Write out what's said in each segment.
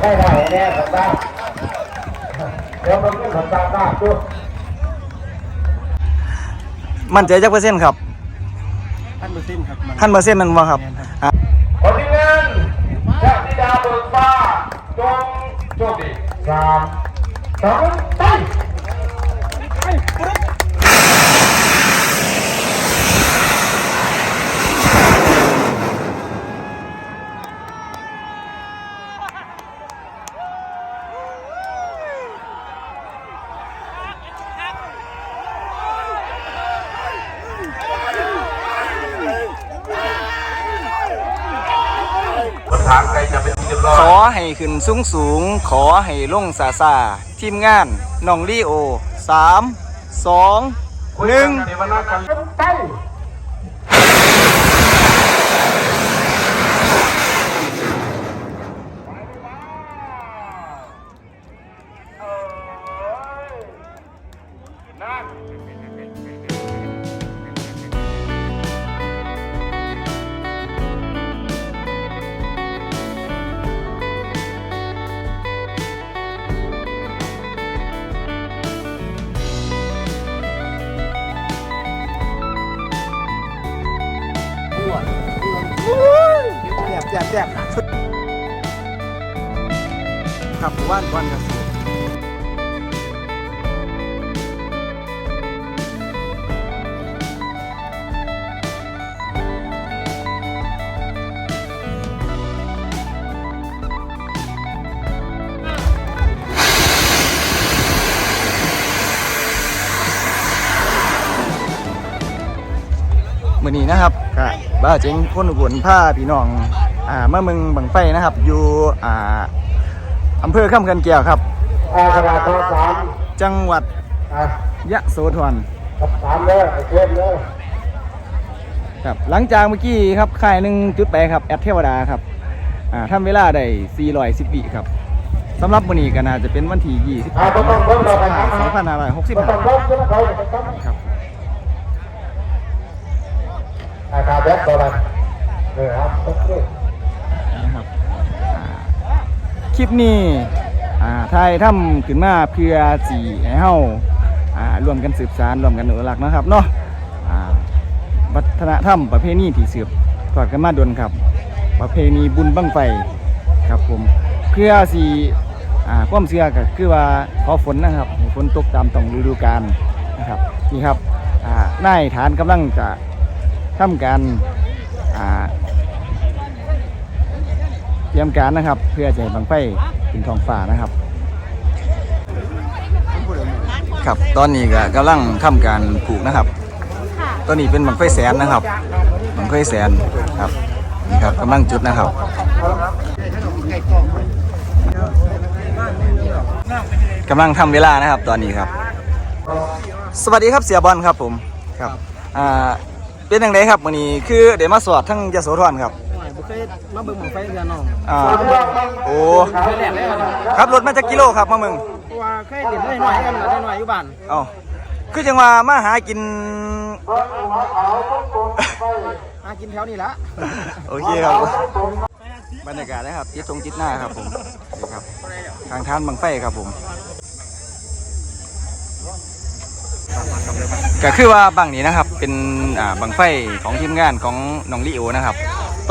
ได้ได้แน่ผมได้เดี๋ยวมันขึ้นผมตามหน้าดูมั่นใจจักเปอร์เซ็นต์ครับพันเปอร์เซ็นต์ครับมันพันเปอร์เซ็นต์นั่นบ่ครับอะผลงานชาติดาเบิกฟ้าจงโชคดีสามสองไป ถามใครจะเป็นเรียบร้อ ข ย อ ให้ขึ้นสูงสูง ขอให้ลงซาซาทีมงานน้องลีโอสามสองหนึ่ง ครับว่านก่อนครับมื้อนี้นะครับก็บ้าเจ๋งคนอุบลผ้าพี่น้องอ่ามาเมืองบังไฟนะครับ อยู่อ่า อำเภอข้ามกันแก้วครับอ่ากระดาษโทรสามจังหวัดอะยะโสธรสามเลยไอ้เทมเลยครับหลังจากเมื่อกี้ครับค่ายหนึ่งจุดไปครับแอดเทวดาครับอ่าทำเวลาได้410วิครับสำหรับวันนี้ก็น่าจะเป็นวันที่อ่าต้องต้องเบิ่งเราไปครับ28ต้อง2565 เบิ่งขึ้นเขาจะต้องครับอ่าครับแบบตัวนั้นเออครับโอเค คลิปนี้อ่าไทยทำขึ้นมาเพื่อสีให้เฮาอ่ารวมกันสืบสารรวมกันอนุรักษ์นะครับเนาะอ่าวัฒนธรรมประเพณีที่สืบทอดกันมาดนครับ ประเพณีบุญบั้งไฟครับผมเพื่อสีอ่าความเชื่อก็คือว่าขอฝนนะครับฝนตกตามต้องฤดูกาลนะครับนี่ครับอ่านายฐานกำลังจะทำการอ่า เตรียมการนะครับ เพื่อจะให้บังไฟถึงท้องฟ้านะครับ ครับตอนนี้ก็กำลังทำการปลูกนะครับ ตอนนี้เป็นบังไฟแสนนะครับบังไฟแสนครับนี่ครับกำลังจุดนะครับกำลังทำเวลานะครับตอนนี้ครับ สวัสดีครับเสียบอลครับผมครับอ่าเป็นยังไงครับวันนี้คือเดี๋ยวมาสวดทั้งยโสธรครับ เคยมาเบิ่งหมองไฟเรือน้องอ่าโอ้เคยแหลกได้ไหมขับรถมาจากกิโลครับมาเมืองเพราะว่าเคยเด่นได้หน่อยกันละได้หน่อยอยู่บ้านเอ้าคือจังว่ามาหากินหากินแถวนี้ละโอเคครับ บรรยากาศนะครับจิตตรงจิตหน้าครับผมนี่ครับทางทานบังไฟครับผม ก็คือว่าบังนี้นะครับ เป็นอ่าบังไฟของทีมงานของน้องลิโอนะครับ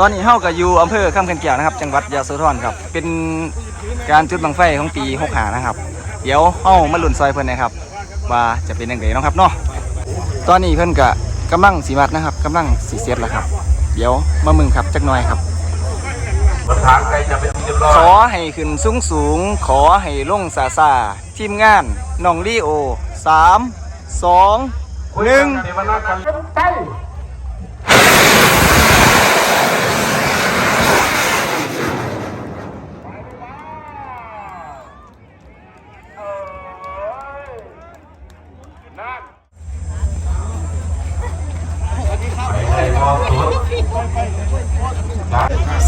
ตอนนี้เฮาก็อยู่อำเภอข้ามกันเกี่ยวนะครับ จังหวัดยะโสธรครับ เป็นการจุดบังไฟของปี65นะครับ เดี๋ยวเฮามาลุ้นซอยเพิ่นนะครับ ว่าจะเป็นยังไงเนาะครับเนาะตอนนี้เพิ่นก็กำลังสีมัดนะครับกำลังสีเสียบแล้วครับ เดี๋ยวมามึงครับจักหน่อยครับถามใครจะเป็นเรียบร้อยขอให้ขึ้นสูงสูงๆขอให้ลงซาซาทีมงานน้องลีโอสาม สองหนึ่ง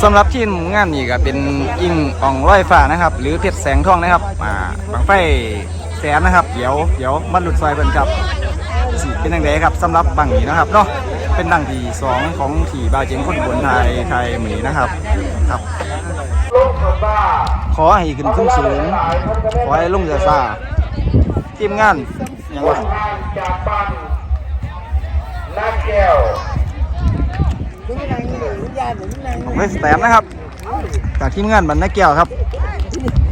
สำหรับทีมงานนี้ก็เป็นอิงอ่องร้อยฟ้านะครับ หรือเพชรแสงทองนะครับอ่าบังไฟ แสนนะครับ เดี๋ยวเดี๋ยวบรรลุดซอยเพิ่นครับสิเป็นยังไงครับสำหรับบังนี้นะครับเนาะเป็นดังที่สองของขี่บาวเจงคนบนไทยไทยหมีนะครับครับลูกคนบ้าขอให้ขึ้นสูงสูงๆขอให้ลงซาซาทีมงานอย่างว่าจากบ้านนาแก้วผมเป็นสแตมนะครับ จากทีมงานบรรณแก้วครับโ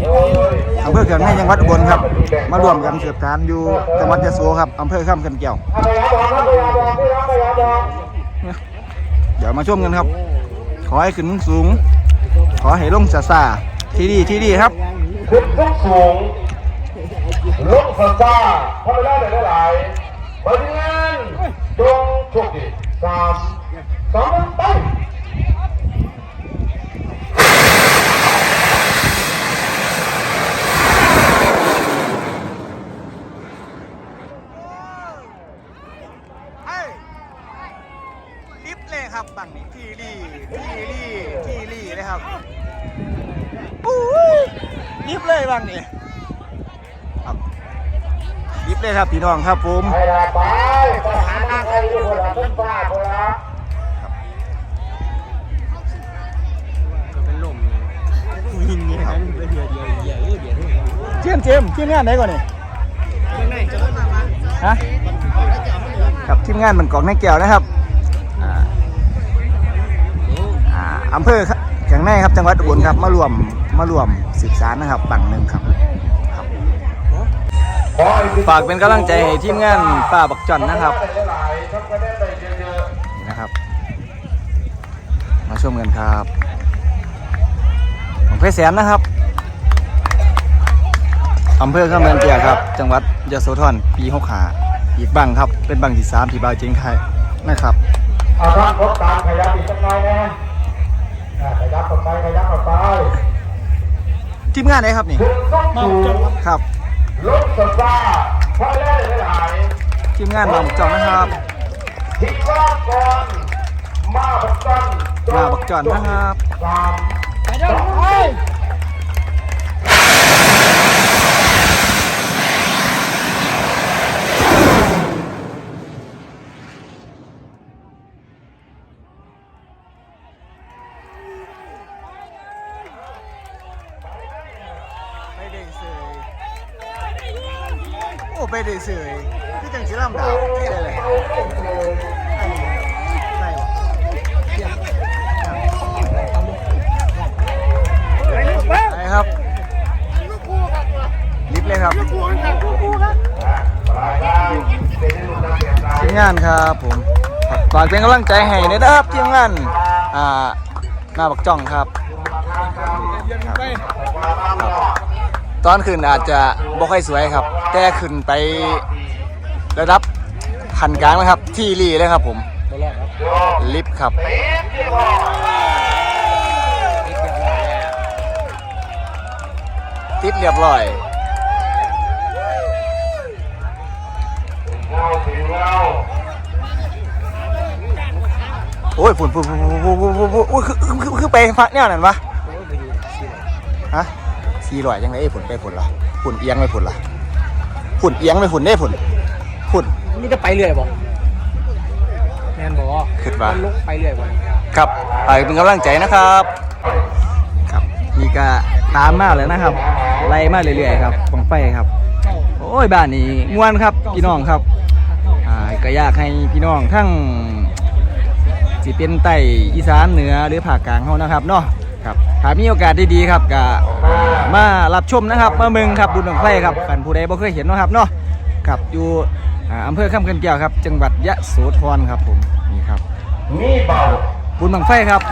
อ้ยอำเภอเขื่อนให้จังหวัดอุบลครับ มารวมกันเสืบการอยู่จังหวัดยะโสครับอำเภอข้ามเขื่อนแก้วเอาไปหาบอลครับไปหาบอลไปหาไปหาบอลเดี๋ยวมาชมกันครับ ขอให้ขึ้นสูง ขอให้ลงซาซาที่ดีที่ดีครับ ขึ้นทุกสูงลงซาซาทำไปได้หลายหลายๆปฏิงานจงโชคดีสามสองหนึ่งไป ยิบเลยครับพี่น้องครับผมเจียมเจียมเจียมงานไหนก่อนนี่ฮะครับทีมงานมันกองแในแก้วนะครับอำเภอแข่งแน่ครับจังหวัดอุบลครับมารวมมารวมสืบสารนะครับฝั่งหนึ่งครับ ฝากเป็นกำลังใจให้ทีมงานป้าบักจอนนะครับหลายๆครับก็ได้ไปเยอะนี่นะครับ มาชมกันครับผมเพชรแสนนะครับอำเภอข้ามเมืองเกียครับ จังหวัดยโสธรปีหกขาอีกบังครับ เป็นบังที่สามที่บาวเจงไทยนะครับๆเอาท่านรถตามขยับอีกสักหน่อยนะอ่าขยับออกไปขยับออกไปทีมงานไหนครับนี่ขึ้นต้องสูงครับ ลงซาซาพอได้หลายทีมงานบางบักจอนนะครับๆทิ้งว่าก่อนมาบักจอนมาบักจอนนะครับสามสองไป ไปเด้เสยโอ้ไปเด้เสยพี่จังสีลำดาวที่อะไรเลยไปครับลิฟต์เลยครับทีมงานครับผมครับฝากเป็นกำลังใจให้ด้วยนะครับทีมงานอ่าหน้าบักจ่องครับ ตอนขึ้นอาจจะบ่ค่อยสวยครับ แต่ขึ้นไประดับขันกลางนะครับ ที่รีเลยครับผม ลิฟต์ครับ ติดเรียบร้อยโอ้ยฝุ่นฝุ่นฝุ่นฝุ่นฝุ่นฝุ่นคือคือคือไปพระเนี่ยนั่นวะฮะ สี่ร้อยยังไงฝุ่นไปฝุ่นล่ะฝุ่นเอียงไปฝุ่นล่ะฝุ่นเอียงไปฝุ่นได้ฝุ่นฝุ่นนี่จะไปเรื่อยบ่แมนบ่ขึ้นมาลุกไปเรื่อยบ่ครับไปเป็นกำลังใจนะครับ ครับนี่ก็ตามมาเลยนะครับ ไล่มาเรื่อยๆครับของไฟครับ โอ้ยบ้านนี้ม่วนครับพี่น้องครับอ่าก็อยากให้พี่น้องทั้งสิเป็นใต้อีสานเหนือหรือภาคกลางเขานะครับเนาะ ครับถ้ามีโอกาสดีๆครับก็มารับชมนะครับมาเมืองครับบุญบังไฟครับกันผู้ใดบ่เคยเห็นเนาะครับเนาะครับอยู่อำเภอข้ามกันแก้วครับ จังหวัดยะโสธรครับผมนี่ครับนี่เบาบุญบังไฟครับ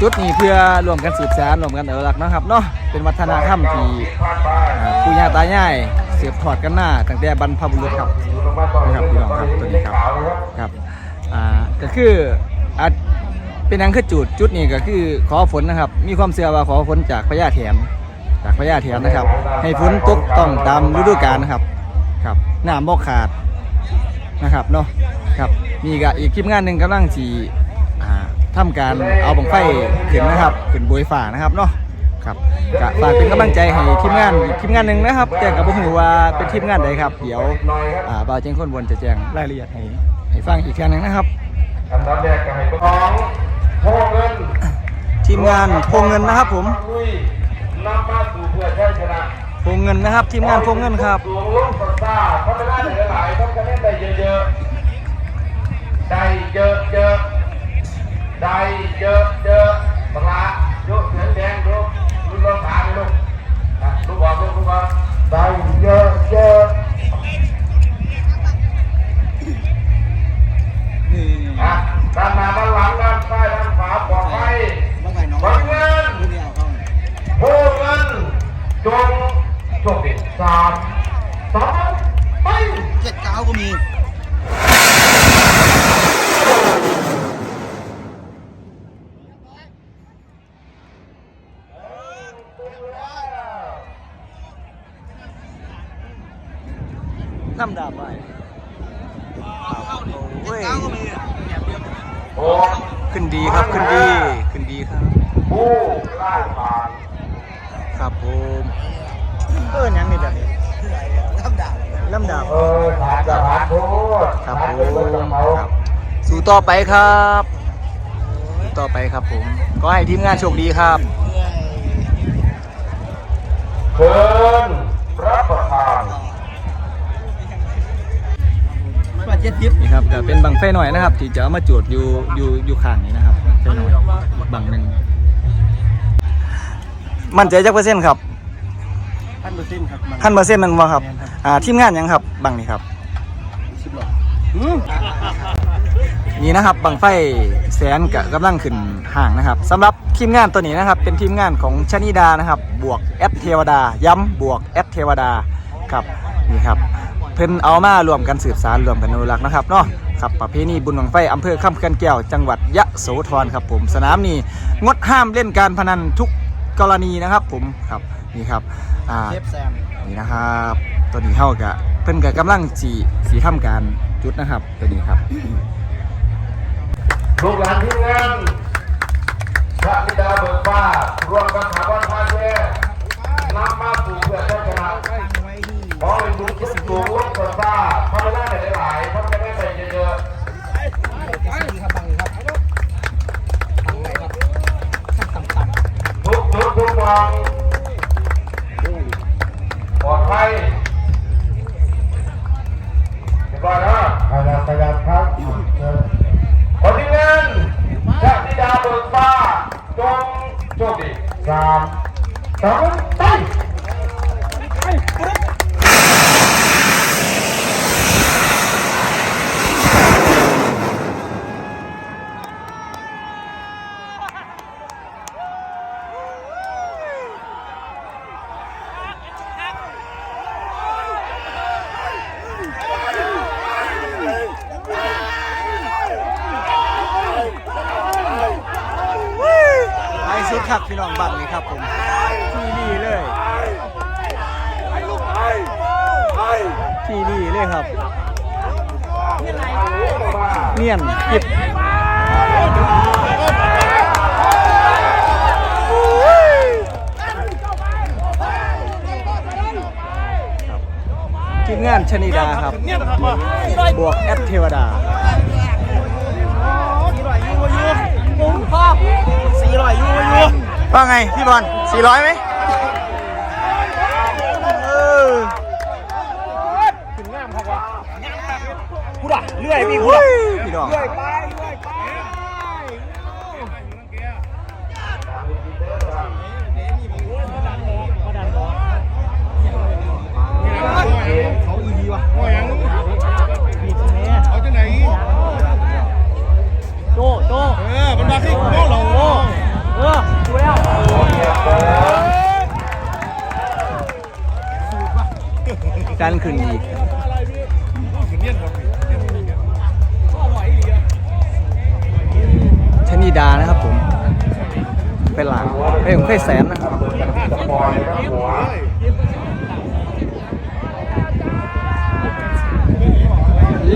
จุดนี้เพื่อรวมกันสืบสานรวมกันเอนุรักนะครับเนาะเป็นวัฒนธรรมที่ปู่ย่าตายายเสืบทอดกันมาตั้งแต่บรรพบุรุษครับนะครับพี่น้องครับตัวนี้ครับครับอ่าก็คืออา เป็นอังคือจุดจุดนี้ก็คือขอฝนนะครับ มีความเชื่อว่าขอฝนจากพญาแถนจากพญาแถนนะครับ ให้ฝนตกต้องตามฤดูกาลนะครับครับน้ำบ่ขาดนะครับเนาะครับนี่ก็อีกคลิปงานหนึ่งกำลังสีอ่าทำการเอาบังไฟขึ้นนะครับขึ้นบวยฝ่านะครับเนาะครับก็ฝากเป็นกำลังใจให้ทีมงานอีกทีมงานหนึ่งนะครับแต่กับผมว่าเป็นทีมงานใดครับ เดี๋ยวอ่าบ่าวเจงคนบนจะแจ้งรายละเอียดให้ให้ฟังอีกครั้งหนึงนะครับอันดับแรกก็ให้ของ ทเงินทีมงานโพงเงินนะครับผมลุยนำมาสู่เพื่อชัยชนะพวงเงินนะครับ ทีมงานพวงเงินครับสูงลุ่มสัซ่าเพราะไม่ได้หลายๆต้องจะเล่นได้เยอะๆได้เยอะๆได้เยอะๆบังละยกเสียงแดงลูกลูกลองถามลูกอะลูกบอกลูกลูกบอกได้เยอะๆอะด้านหน้าด้านหลังด้านซ้ายด้าน ขวาปลอดภัยบ้างไงน้องบังเงินผู้เดียวเขาผู้เงินจงโชคดีสามสองไปเจ็ดเก้าก็มี น้ำดาบไปโอ้ย เก้าก็มี โอ้ ขึ้นดีครับขึ้นดี ขึ้นดีครับ ผู้ล่าผ่าน ครับผมเออยังนี่แบบนี้ ลำดับ ลำดาบ เออผ่านจะผ่านโทษ ครับผ่านผเป็นเรื่องของมเขาครับ สู่ต่อไปครับสู่ต่อไปครับผม ก็ให้ทีมงานโชคดีครับเชิญรับประทานมาเจ็ดทิปนี่ครับก็เป็นบังไฟหน่อยนะครับ ที่จะเอามาจูดอยู่อยู่อยู่ข้างนี้นะครับไฟหน่อยบังหนึ่งมั่นใจจักเปอร์เซ็นต์ครับพันเปอร์เซ็นต์ครับมันพันเปอร์เซ็นต์มันว่าครับอ่าทีมงานหยังครับบังนี่ครับสิบหลอด นี่นะครับบังไฟแสนกะกำลังขึ้นห่างนะครับสำหรับทีมงานตัวนี้นะครับ เป็นทีมงานของชนิดานะครับ บวกแอดเทวดา ย้ำบวกแอดเทวดาครับนี่ครับเพิ่นเอามารวมกันสืบสารรวมกันอนุรักษ์นะครับเนาะครับประเพณีบุญบังไฟอำเภอข้ามเขื่อนแก้วจังหวัดยะโสธรครับผมสนามนี้งดห้ามเล่นการพนันทุกกรณีนะครับผมครับนี่ครับอ่าเทปแซมนี่นะครับ ตัวนี้เท่ากับเพิ่นกับกำลังสีสีทำการ จุดนะครับตัวนี้ครับลูกหลานทีมงานพระบิดาเบิกฟ้ารวมกันหาวันพาแย่นำมาสู่เพื่อชัยชนะตั้งไว้ที่ขอให้ดูทุกสูงลุ่มสัซ่าพราะไม่ได้หลายพราะจะได้ไปเยอะๆทุกจุดทุกวางปลอดภัย สองไปไอสุดครับพี่น้องบังนี่ครับผมที่นี่เลย ที่นี่เลยครับ เนียนกิบทีมงานชนิดาครับ บวกแอดเทวดาสี่ร้อยยูยูว่าไงพี่บอล400ไหมเออ กูด่ะ เลื่อยพี่กูโอ้ด่ะยพี่น้องเลื่อยไปเลื่อยไป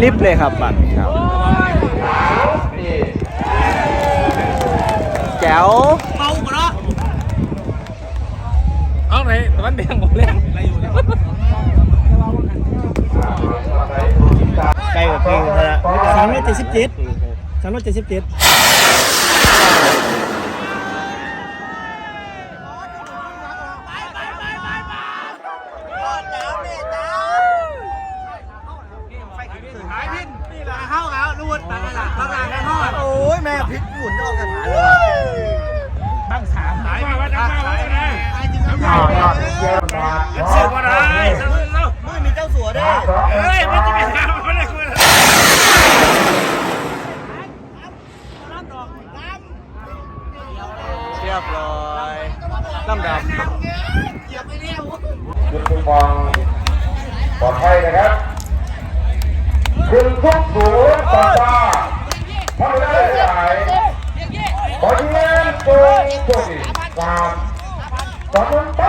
ลิฟต์เลยครับบัตรครับนี่แจ๋วเมาก่อนเนาะเอาไหนตะวันแดงผมเล่นอะไรอยู่เนี่ยใกล้กับเพลงแล้วสามร้อยเจ็ดสิบเจ็ดสามร้อยเจ็ดสิบเจ็ด ยอดยอดเยี่ยมนะสืบอะไรสืมือมีเจ้าสัวด้เฮ้ยมันจะไปหาไม่ได้คุยเรียบร้อยน้ำดำคุณผู้ฟังปอดภันะครับคุณทุกศูนย์ต่อตาได้หลายขอเนตโชค สามสองนึ่งไป